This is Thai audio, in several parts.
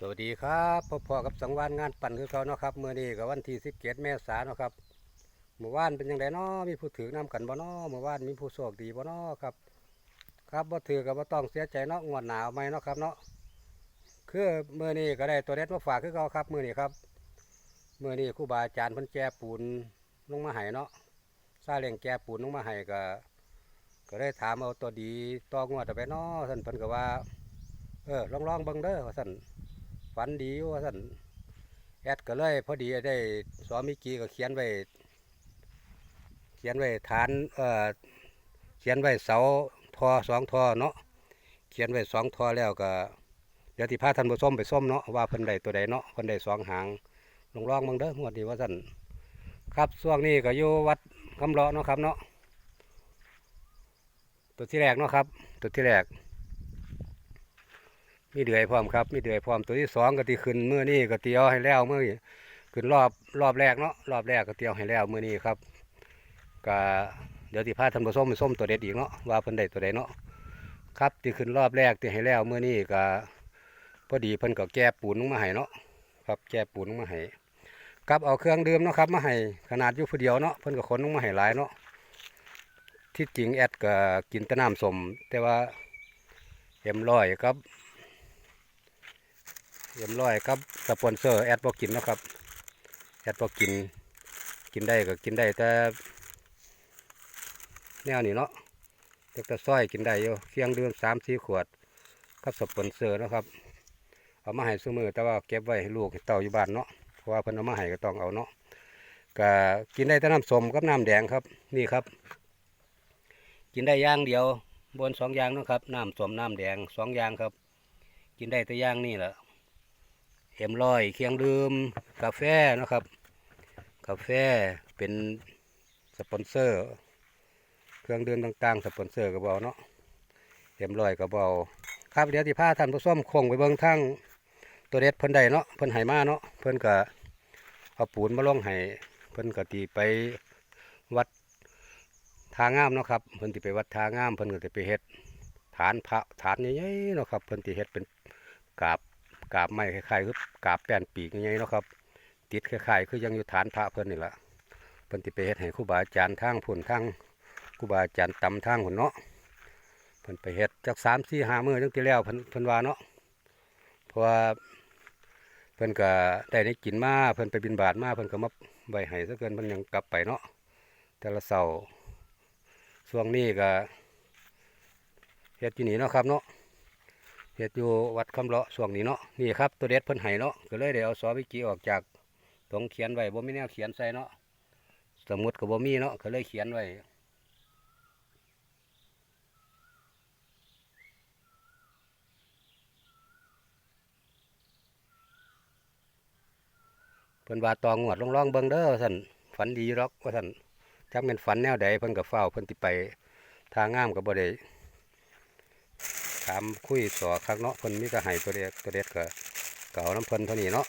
สวัสดีครับพบพอกับสังวานงานปั่นคือเขาเนาะครับเมื่อนี้กับวันที่สิบเเมษาเนาะครับเมื่อวานเป็นยังไงเนาะมีผู้ถือน้ำกันบ่เนาะเมื่อวานมีผู้โชคดีบ่เนาะครับ ครับบ่ถือกับบ่ต้องเสียใจเนาะงวดหนาวไหมเนาะครับเนาะคือเมื่อนี้ก็ได้ตัวเด็ดมาฝากคือเขาครับเมื่อนี้ครับเมื่อนี้ครูบาอาจารย์พิ่นแจปูนลงมาให้เนาะซาเลงแจปูนลงมาให้ก็ก็ได้ถามเอาตัวดีต่องวดเอาไปเนาะท่านเพิ่นก็ว่า เออลองลองๆเบิ่งเด้อว่าท่าน ฝันดีว่าท่านแอดก็เลยพอดีได้สอมิกีก็เขียนไว้ เขียนไว้ฐานเอ่อเขียนไว้เสาทอสองทอเนาะเขียนไว้สองทอแล้วก็เดี๋ยวที่พาท่านผู้ชมไปส้มเนาะว่าเพิ่นได้ตัวใดเนาะเพิ่นได้สองหางลองลองบิ่งเด้อหมวดีว่าท่านครับช่วงนี้ก็อยู่วัดคำเลาะเนาะครับเนาะตัวที่แรกเนาะครับ ตัวที่แรก มีเดือยพร้อมครับมีเดือยพร้อมตัวที่สองก็ตีขึ้นเมื่อนี้ก็เตียวให้แล้วเมื่อขึ้นรอบรอบแรกเนาะรอบแรกก็เตียวให้แล้วเมื่อนี้ครับก็เดี๋ยวที่พาท่านผู้มส้มตัวเด็ดอีกเนาะว่าเพิ่นได้ตัวใดเนาะครับที่ขึ้นรอบแรกที่ให้แล้วเมื่อนี้ก็พอดีเพิ่นก็แก้ปูนลงมาให้เนาะครับแก้ปูนลงมาให้กับเอาเครื่องดื่มเนาะครับมาให้ขนาดอยู่ผู้เดียวเนาะเพิ่นก็ขนลงมาให้หลายเนาะที่จริงแอดก็กินแต่น้ำสมแต่ว่าเอ็มร้อยครับ เรียบร้อยครับสปอนเซอร์แอดบอกินนะครับแอดบอกินกินได้ก็กินได้แต่แนวนี้เนาะเด็กตะซ้อยกินได้อยู่เคียงดื่มสามสี่ขวดกับสปอนเซอร์นะครับ เอามาให้ซื้อมือแต่ว่าเก็บไว้ให้ลูกเต่าอยู่บ้านเนาะเพราะว่าเพิ่นเอามาให้ก็ต้องเอาเนาะก็กินได้แต่น้ำส้มกับน้ำแดงครับนี่ครับ กินได้ย่างเดียวบนสองอย่างนะครับน้ำส้มน้ำแดงสองอย่างครับ กินได้แต่ย่างนี่แหละ เอ็มร้อยเคียงดื่มกาแฟนะครับ กาแฟเป็นสปอนเซอร์ เครื่องดื่มต่างๆ สปอนเซอร์ก็เบเอาเนาะเอ็มร้อยก็เบเอาครับเดี๋ยวที่พาท่านผู้ชมคงไปเบิ่งทั้งตัวเด็ดเพิ่นใดเนาะเพิ่นไหมาเนาะเพิ่นก็เอาปูนมาล่องให้เพิ่นก็ตีไปวัดทางามเนาะครับเพิ่นตีไปวัดทางามเพิ่นก็ตีไปเฮ็ดฐานพระฐานใหญ่ๆเนาะครับเพิ่นตีเฮ็ดเป็นกราบ กาบไม้คล้ายๆคือกาบแป้นปีกยังไงเนาะครับ ติดคล้ายๆคือยังอยู่ฐานพระเพิ่นนี่ละเพิ่นติไปเฮ็ดให้ครูบาอาจารย์ทางผุนทางครูบาอาจารย์ตำทางหุ่นเนาะเพิ่นไปเฮ็ดจากสามสี่ห้ามื้อจังที่แล้วเพิ่นเพิ่นว่าเนาะเพราะว่าเพิ่นก็ได้ได้กินมาเพิ่นไปบินบาตมาเพิ่นก็มาไว้ให้ซะเกินเพิ่นยังกลับไปเนาะแต่ละเสาร์ช่วงนี้ก็เฮ็ดอยู่นี่เนาะครับเนาะ เฮ็ดอยู่วัดคำเลาะช่วงนี้เนาะนี่ครับตัวเด็ดเพิ่นให้เนาะก็เลยได้เอาซอวิกิออกจากตรงเขียนไว้บ่มีแนวเขียนใส่เนาะสมุดก็บ่มีเนาะก็เลยเขียนไว้เพิ่นว่าตองงวดลองๆเบิ่งเด้อว่าซั่นฝันดีหรอกว่าซั่นจักแม่นฝันแนวใดเพิ่นก็เฝ้าเพิ่นสิไปทางงามก็บ่ได้ ถามคุยสอคักเนาะเพิ่นมีก็ให้ตัวเด็กตัวเด็ดก็เก่าน้ำเพิ่นเท่านี้เนาะ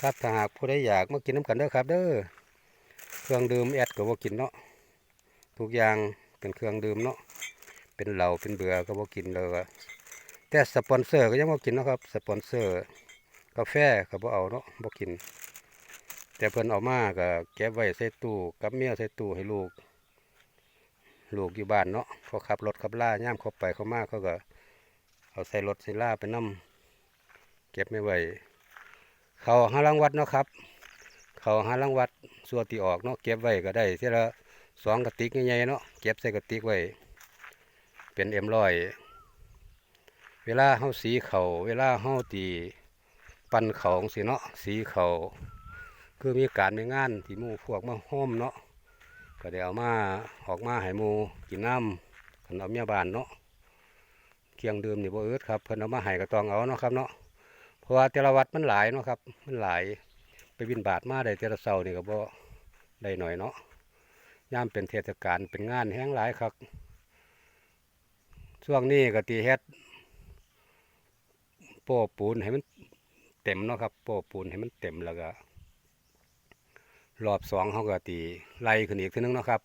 ครับถ้าหากผู้ใดอยากมากินน้ำกันเด้อครับ เด้อเครื่องดื่มแอดก็บ่กินเนาะทุกอย่างเป็นเครื่องดื่มเนาะเป็นเหล้าเป็นเบื่อก็บ่กินเลยแต่สปอนเซอร์ก็ยังบ่กินเนาะครับสปอนเซอร์กาแฟก็บ่เอาเนาะบ่กิน แต่เพิ่นเอามาก็เก็บไว้ใส่ตู้กับเมียใส่ตู้ให้ลูก ลูกอยู่บ้านเนาะเขาขับรถขับล่าย่ามเขาไปเขามาเขาก็เอาใส่รถใส่ล่าไปนำเก็บไม่ไหวเขาห้ารังวัดเนาะครับ เขาห้ารังวัดส่วนที่ออกเนาะเก็บไว้ก็ได้ทีละสองกระติกใหญ่ๆเนาะเก็บใส่กระติกไว้เป็นเอ็มร้อยเวลาเฮาสีเขาเวลาเฮาตีปั้นเขาสิเนาะสีเขาคือมีการมีงานที่มู่พวกมาโฮมเนาะ ก็ได้เอามาออกมาให้หมูกินน้ำขันเอาเมียบานเนาะเคียงดื่มนี่บ่เอิดครับเพิ่นเอามาให้ก็ต้องเอาเนาะครับเนาะเพราะว่าแต่ละวัดมันหลายเนาะครับ มันหลายไปบินบาทมาได้แต่ละเสาร์นี่ก็บ่ได้หน่อยเนาะย่ามเป็นเทศกาลเป็นงานแห้งหลายครับช่วงนี้ก็ตีเฮ็ดโป้ปูนให้มันเต็มเนาะครับโป้ปูนให้มันเต็มแล้วก็ รอบสองเขาก็ตีไล่ขึ้นอีกทีนึงเนาะครับ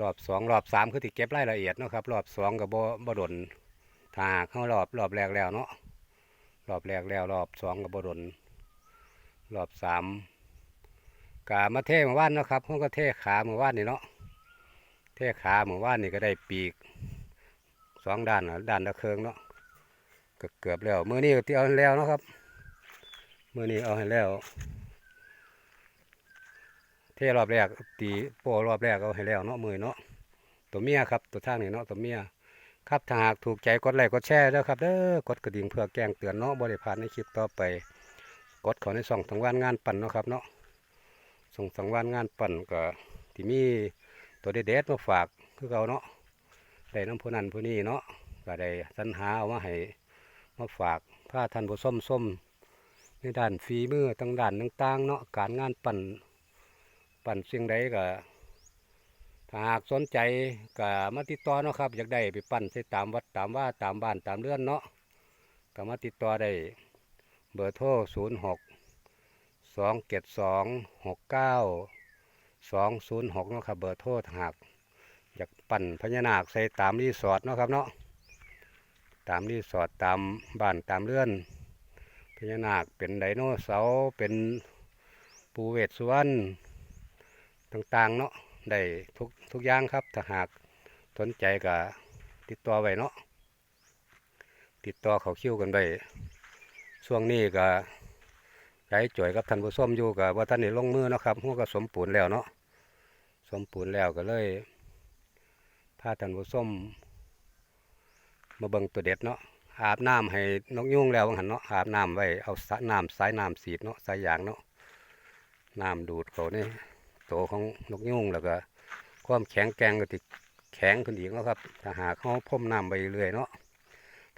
รอบสองรอบสามคือติเก็บรายละเอียดเนาะครับ รอบสองกับบ่บ่ดนถ้ากเขารอบรอบแรกแล้วเนาะ รอบแรกแล้ว รอบสองกับบดน รอบสามกามาเทเมื่อวานเนาะครับเขาก็เทขาเมื่อวานนี่เนาะ เทขาเมื่อวานนี่ก็ได้ปีกสองด้านนะด้านละเคืองเนาะเกือบแล้วเมื่อนี้ก็เอาให้แล้วเนาะครับ เมื่อนี้เอาให้แล้ว เทรอบแรกตีโปรอบแรกเอาให้แล้วเนาะมือเนาะตัวเมียครับตัวทางนี่เนาะตัวเมียครับถ้าหากถูกใจกดไลค์กดแชร์ด้อครับเด้อกดกระดิ่งเพื่อแจ้งเตือนเนาะบริพาดในคลิปต่อไป กดเขาในส่องสังวานงานปั่นเนาะครับเนาะส่งสังวานงานปั่นก็ที่มีตัวเด็ดๆมาฝากคือเขาเนาะได้น้ำผู้นั้นผู้นี้เนาะก็ได้สรรหาเอามาให้มาฝากผ้าท่านผู้ส้มส้มในด้านฝีมือต่างด้านต่างๆเนาะการงานปั่น ปั่นสิ่งใดก็ถ้าหากสนใจก็มาติดต่อเนาะครับ อยากได้ไปปั่นใส่ตามวัดตามว่าตามบ้านตามเรือนเนาะก็มาติดต่อได้เบอร์โทรศูนย์หกสองเจ็ดสองหกเก้าสองศูนย์หกเนาะครับเบอร์โทรถ้าหากอยากปั่นพญานาคใส่ตามรีสอร์ทเนาะครับเนาะตามรีสอร์ทตามบ้านตามเรือน พญานาคเป็นไดโนเสาร์เป็นปูเวศสุวรรณ ต่างๆเนาะได้ทุกทุกอย่างครับ ถ้าหากสนใจก็ติดต่อไว้เนาะติดต่อเขาคิวกันไปช่วงนี้ก็ใจจ่วยกับท่านผู้ชมอยู่กับว่าท่านนี่ลงมือนะครับหัวก็สมปูนแล้วเนาะสมปูนแล้วก็เลยพาท่านผู้ชมมาเบิ่งตัวเด็ดเนาะอาบน้ำให้นกยุงแล้วหันเนาะอาบน้ำไว้เอาสระน้ำสายน้ำสีดเนาะสายยางเนาะน้ำดูดเขานี่ โตวของนกยุงแล้วก็ ความแข็งแกร่งก็ติดแข็งขึ้นอีกเนาะครับถ้าหากเขาพ่มน้ำไปเรื่อยเนาะ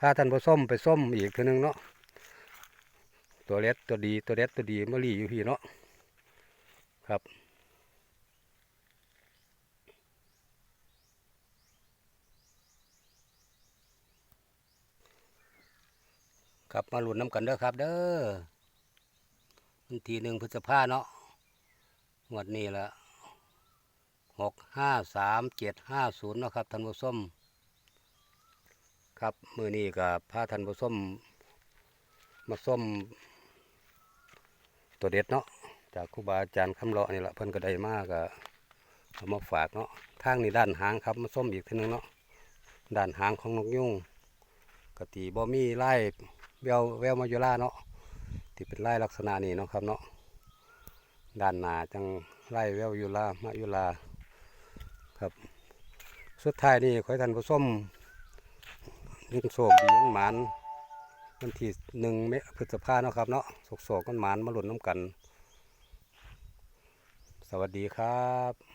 ถ้าท่านผส้มไปส้มอีกทีนึงเนาะตัวเล็ดตัวดีตัวเล็ดตัวดีมะลีอยู่พี่เนาะครับครับมาหลุ้นน้ำกันเด้อครับ เด้อวันที่หนึ่งพฤษภาเนาะ งวดนี้ละหกห้าสามเจ็ดห้าศูนย์นะครับท่านผู้ชมครับมือนี้กับพาท่านผู้ชมมาส้มตัวเด็ดเนาะจากครูบาอาจารย์คำเลาะนี่แหละเพิ่นก็ได้มากก็เอามาฝากเนาะทางนี้ด้านหางครับมาส้มอีกทีนึงเนาะด้านหางของนกยุงกตีบ่มีไล่แววแววมาอยู่ล่าเนาะที่เป็นไล่ลักษณะนี้เนาะครับเนาะ ด้านหน้าจังไล่แววอยู่ลามาอยู่ลาครับ สุดท้ายนี่ขอให้ท่านผู้ชมยิงโศกดียิ่งหมานวันที่หนึ่งเมษพฤษภาเนาะครับเนาะโศกโศกกันหมานมาหลุนน้ำกัน สวัสดีครับ